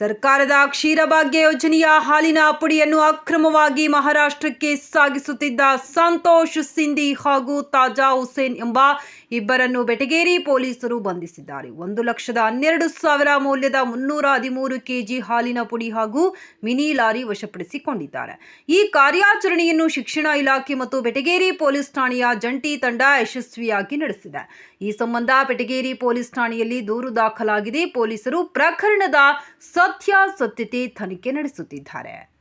ಸರ್ಕಾರದ ಕ್ಷೀರಭಾಗ್ಯ ಯೋಜನೆಯ ಹಾಲಿನ ಪುಡಿಯನ್ನು ಅಕ್ರಮವಾಗಿ ಮಹಾರಾಷ್ಟ್ರಕ್ಕೆ ಸಾಗಿಸುತ್ತಿದ್ದ ಸಂತೋಷ್ ಸಿಂಧಿ ಹಾಗೂ ತಾಜಾ ಹುಸೇನ್ ಎಂಬ ಇಬ್ಬರನ್ನು ಬೆಟಗೇರಿ ಪೊಲೀಸರು ಬಂಧಿಸಿದ್ದಾರೆ. ಒಂದು ಲಕ್ಷದ ಹನ್ನೆರಡು ಸಾವಿರ ಮೌಲ್ಯದ ಮುನ್ನೂರ ಹದಿಮೂರು ಕೆಜಿ ಹಾಲಿನ ಪುಡಿ ಹಾಗೂ ಮಿನಿ ಲಾರಿ ವಶಪಡಿಸಿಕೊಂಡಿದ್ದಾರೆ. ಈ ಕಾರ್ಯಾಚರಣೆಯನ್ನು ಶಿಕ್ಷಣ ಇಲಾಖೆ ಮತ್ತು ಬೆಟಗೇರಿ ಪೊಲೀಸ್ ಠಾಣೆಯ ಜಂಟಿ ತಂಡ ಯಶಸ್ವಿಯಾಗಿ ನಡೆಸಿದೆ. ಈ ಸಂಬಂಧ ಬೆಟಗೇರಿ ಪೊಲೀಸ್ ಠಾಣೆಯಲ್ಲಿ ದೂರು ದಾಖಲಾಗಿದೆ. ಪೊಲೀಸರು ಪ್ರಕರಣದ ಸತ್ಯಾಸತ್ಯತೆ ತನಿಖೆ ನಡೆಸುತ್ತಿದ್ದಾರೆ.